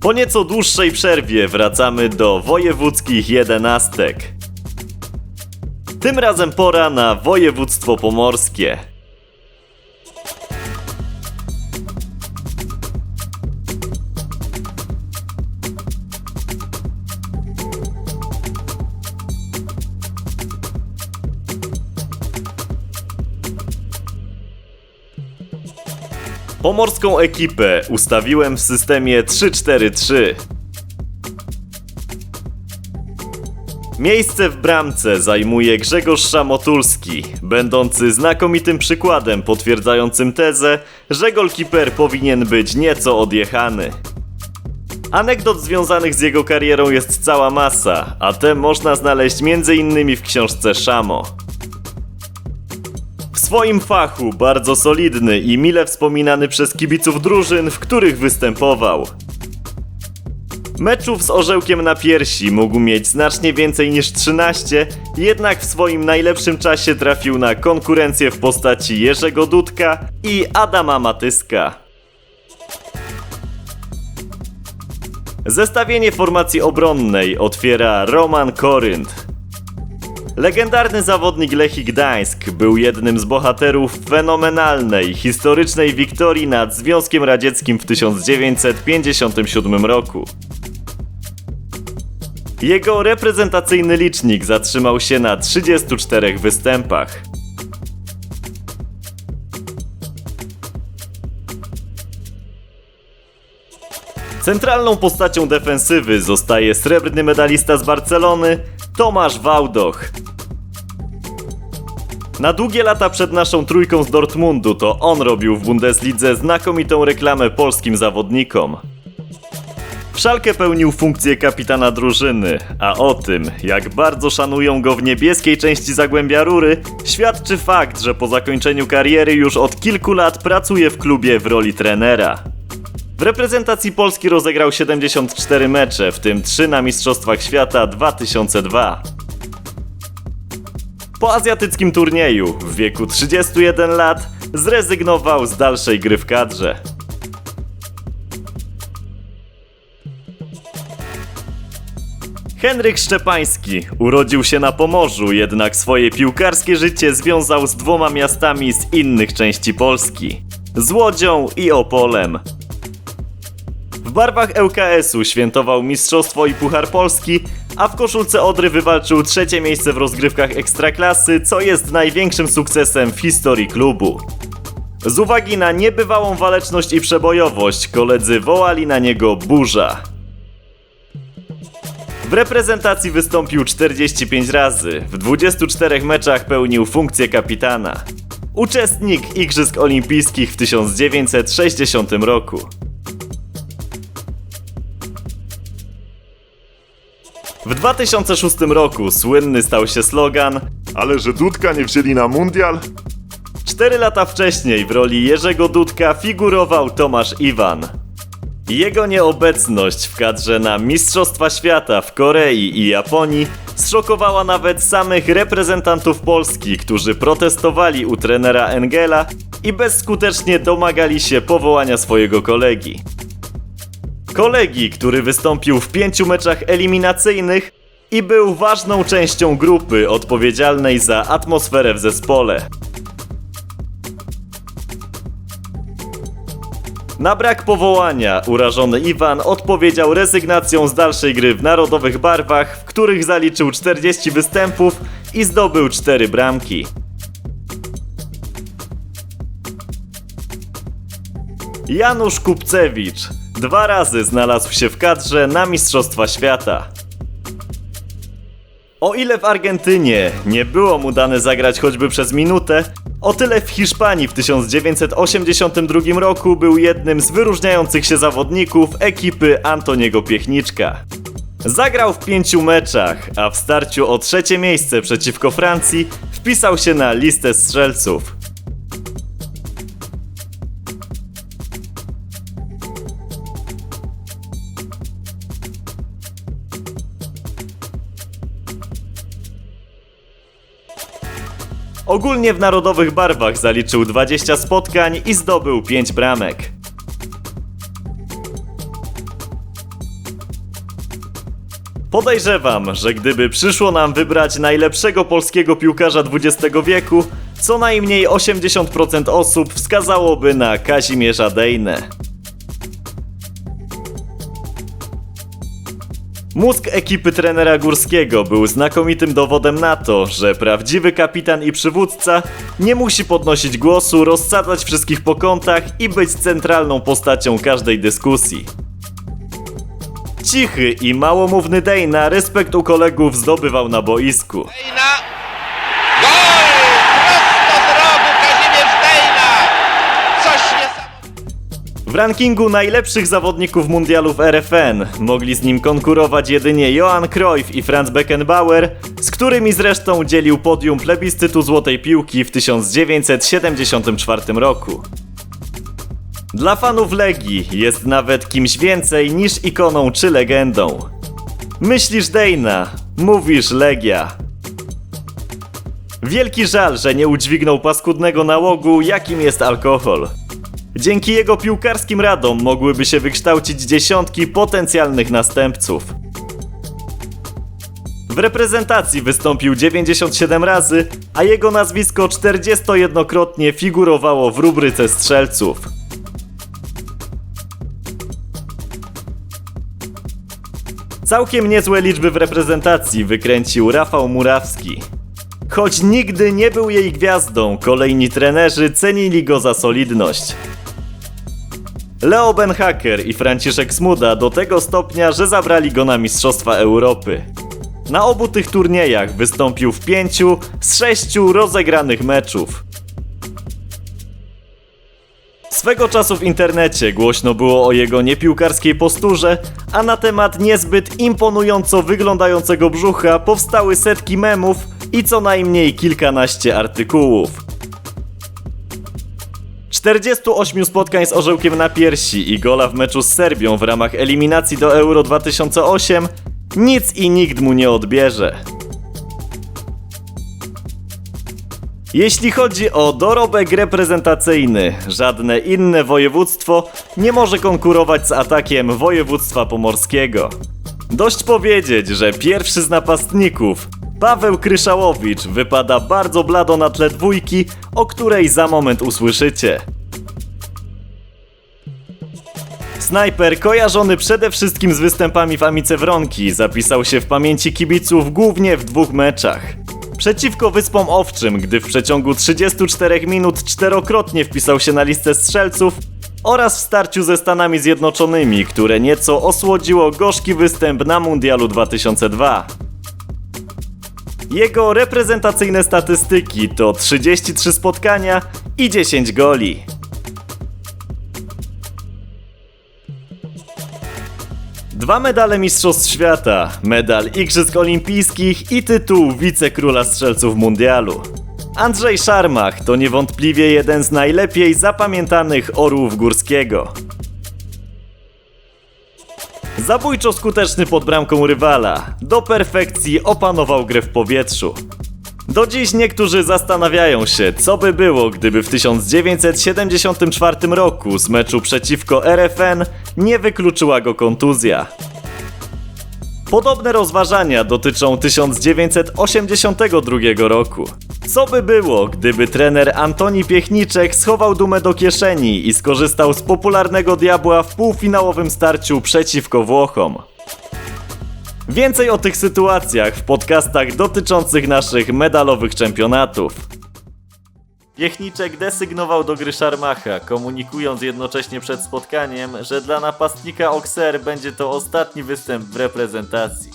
Po nieco dłuższej przerwie wracamy do wojewódzkich jedenastek. Tym razem pora na województwo pomorskie. Pomorską ekipę ustawiłem w systemie 3-4-3. Miejsce w bramce zajmuje Grzegorz Szamotulski, będący znakomitym przykładem potwierdzającym tezę, że golkiper powinien być nieco odjechany. Anegdot związanych z jego karierą jest cała masa, a te można znaleźć m.in. w książce Szamo. Swoim fachu bardzo solidny i mile wspominany przez kibiców drużyn, w których występował. Meczów z orzełkiem na piersi mógł mieć znacznie więcej niż 13, jednak w swoim najlepszym czasie trafił na konkurencję w postaci Jerzego Dudka i Adama Matyska. Zestawienie formacji obronnej otwiera Roman Korynt. Legendarny zawodnik Lechii Gdańsk był jednym z bohaterów fenomenalnej, historycznej wiktorii nad Związkiem Radzieckim w 1957 roku. Jego reprezentacyjny licznik zatrzymał się na 34 występach. Centralną postacią defensywy zostaje srebrny medalista z Barcelony Tomasz Wałdoch. Na długie lata przed naszą trójką z Dortmundu to on robił w Bundeslidze znakomitą reklamę polskim zawodnikom. W Szalkę pełnił funkcję kapitana drużyny, a o tym, jak bardzo szanują go w niebieskiej części Zagłębia Rury, świadczy fakt, że po zakończeniu kariery już od kilku lat pracuje w klubie w roli trenera. W reprezentacji Polski rozegrał 74 mecze, w tym 3 na Mistrzostwach Świata 2002. Po azjatyckim turnieju w wieku 31 lat zrezygnował z dalszej gry w kadrze. Henryk Szczepański urodził się na Pomorzu, jednak swoje piłkarskie życie związał z dwoma miastami z innych części Polski z Łodzią i Opolem. W barwach ŁKS-u świętował Mistrzostwo i Puchar Polski, a w koszulce Odry wywalczył trzecie miejsce w rozgrywkach Ekstraklasy, co jest największym sukcesem w historii klubu. Z uwagi na niebywałą waleczność i przebojowość, koledzy wołali na niego burza. W reprezentacji wystąpił 45 razy, w 24 meczach pełnił funkcję kapitana. Uczestnik Igrzysk Olimpijskich w 1960 roku. W 2006 roku słynny stał się slogan Ale że Dudka nie wzięli na mundial? Cztery lata wcześniej w roli Jerzego Dudka figurował Tomasz Iwan. Jego nieobecność w kadrze na Mistrzostwa Świata w Korei i Japonii zszokowała nawet samych reprezentantów Polski, którzy protestowali u trenera Engela i bezskutecznie domagali się powołania swojego kolegi. Kolegi, który wystąpił w pięciu meczach eliminacyjnych i był ważną częścią grupy odpowiedzialnej za atmosferę w zespole. Na brak powołania urażony Iwan odpowiedział rezygnacją z dalszej gry w narodowych barwach, w których zaliczył 40 występów i zdobył 4 bramki. Janusz Kupcewicz dwa razy znalazł się w kadrze na Mistrzostwa Świata. O ile w Argentynie nie było mu dane zagrać choćby przez minutę, o tyle w Hiszpanii w 1982 roku był jednym z wyróżniających się zawodników ekipy Antoniego Piechniczka. Zagrał w pięciu meczach, a w starciu o trzecie miejsce przeciwko Francji wpisał się na listę strzelców. Ogólnie w narodowych barwach zaliczył 20 spotkań i zdobył 5 bramek. Podejrzewam, że gdyby przyszło nam wybrać najlepszego polskiego piłkarza XX wieku, co najmniej 80% osób wskazałoby na Kazimierza Dejnę. Mózg ekipy trenera Górskiego był znakomitym dowodem na to, że prawdziwy kapitan i przywódca nie musi podnosić głosu, rozsadzać wszystkich po kątach i być centralną postacią każdej dyskusji. Cichy i małomówny Dejna respekt u kolegów zdobywał na boisku. Dejna. W rankingu najlepszych zawodników mundialów RFN mogli z nim konkurować jedynie Johan Cruyff i Franz Beckenbauer, z którymi zresztą dzielił podium plebiscytu Złotej Piłki w 1974 roku. Dla fanów Legii jest nawet kimś więcej niż ikoną czy legendą. Myślisz Dejna, mówisz Legia. Wielki żal, że nie udźwignął paskudnego nałogu, jakim jest alkohol. Dzięki jego piłkarskim radom mogłyby się wykształcić dziesiątki potencjalnych następców. W reprezentacji wystąpił 97 razy, a jego nazwisko 41-krotnie figurowało w rubryce strzelców. Całkiem niezłe liczby w reprezentacji wykręcił Rafał Murawski. Choć nigdy nie był jej gwiazdą, kolejni trenerzy cenili go za solidność. Leo Benhaker i Franciszek Smuda do tego stopnia, że zabrali go na Mistrzostwa Europy. Na obu tych turniejach wystąpił w pięciu z sześciu rozegranych meczów. Swego czasu w internecie głośno było o jego niepiłkarskiej posturze, a na temat niezbyt imponująco wyglądającego brzucha powstały setki memów i co najmniej kilkanaście artykułów. 48 spotkań z orzełkiem na piersi i gola w meczu z Serbią w ramach eliminacji do Euro 2008 nic i nikt mu nie odbierze. Jeśli chodzi o dorobek reprezentacyjny, żadne inne województwo nie może konkurować z atakiem województwa pomorskiego. Dość powiedzieć, że pierwszy z napastników, Paweł Kryszałowicz, wypada bardzo blado na tle dwójki, o której za moment usłyszycie. Snajper, kojarzony przede wszystkim z występami w Amice Wronki, zapisał się w pamięci kibiców głównie w dwóch meczach. Przeciwko Wyspom Owczym, gdy w przeciągu 34 minut czterokrotnie wpisał się na listę strzelców oraz w starciu ze Stanami Zjednoczonymi, które nieco osłodziło gorzki występ na Mundialu 2002. Jego reprezentacyjne statystyki to 33 spotkania i 10 goli. Dwa medale Mistrzostw Świata, medal Igrzysk Olimpijskich i tytuł wicekróla strzelców mundialu. Andrzej Szarmach to niewątpliwie jeden z najlepiej zapamiętanych orłów górskiego. Zabójczo skuteczny pod bramką rywala, do perfekcji opanował grę w powietrzu. Do dziś niektórzy zastanawiają się, co by było, gdyby w 1974 roku z meczu przeciwko RFN nie wykluczyła go kontuzja. Podobne rozważania dotyczą 1982 roku. Co by było, gdyby trener Antoni Piechniczek schował dumę do kieszeni i skorzystał z popularnego diabła w półfinałowym starciu przeciwko Włochom? Więcej o tych sytuacjach w podcastach dotyczących naszych medalowych czempionatów. Piechniczek desygnował do gry Szarmacha, komunikując jednocześnie przed spotkaniem, że dla napastnika Auxerre będzie to ostatni występ w reprezentacji.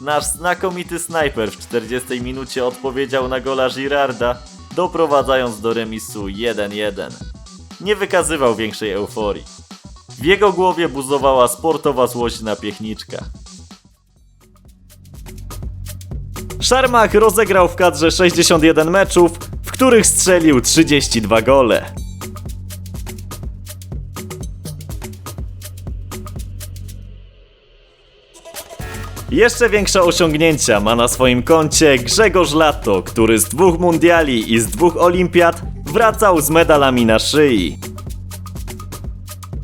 Nasz znakomity snajper w 40 minucie odpowiedział na gola Girarda, doprowadzając do remisu 1-1. Nie wykazywał większej euforii. W jego głowie buzowała sportowa złość na Piechniczka. Szarmach rozegrał w kadrze 61 meczów, w których strzelił 32 gole. Jeszcze większe osiągnięcia ma na swoim koncie Grzegorz Lato, który z dwóch mundiali i z dwóch olimpiad wracał z medalami na szyi.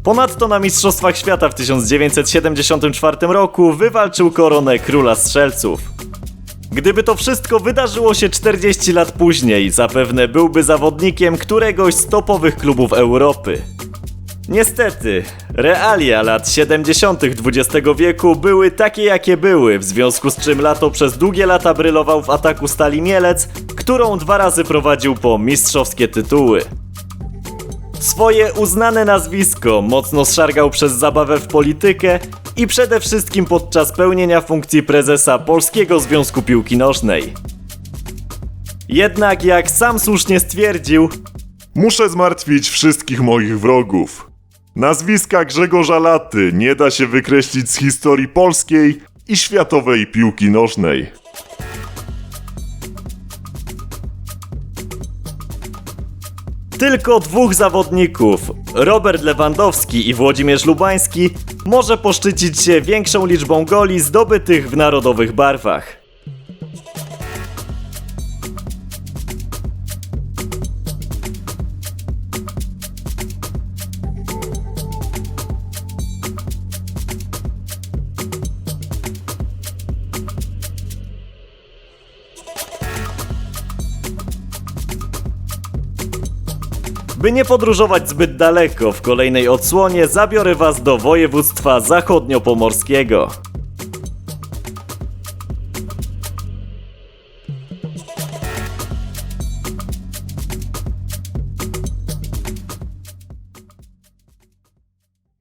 Ponadto na Mistrzostwach Świata w 1974 roku wywalczył koronę króla strzelców. Gdyby to wszystko wydarzyło się 40 lat później, zapewne byłby zawodnikiem któregoś z topowych klubów Europy. Niestety, realia lat 70. XX wieku były takie jakie były, w związku z czym Lato przez długie lata brylował w ataku Stali Mielec, którą dwa razy prowadził po mistrzowskie tytuły. Swoje uznane nazwisko mocno szargał przez zabawę w politykę i przede wszystkim podczas pełnienia funkcji prezesa Polskiego Związku Piłki Nożnej. Jednak jak sam słusznie stwierdził, Muszę zmartwić wszystkich moich wrogów. Nazwiska Grzegorza Laty nie da się wykreślić z historii polskiej i światowej piłki nożnej. Tylko dwóch zawodników, Robert Lewandowski i Włodzimierz Lubański, może poszczycić się większą liczbą goli zdobytych w narodowych barwach. By nie podróżować zbyt daleko, w kolejnej odsłonie zabiorę Was do województwa zachodniopomorskiego.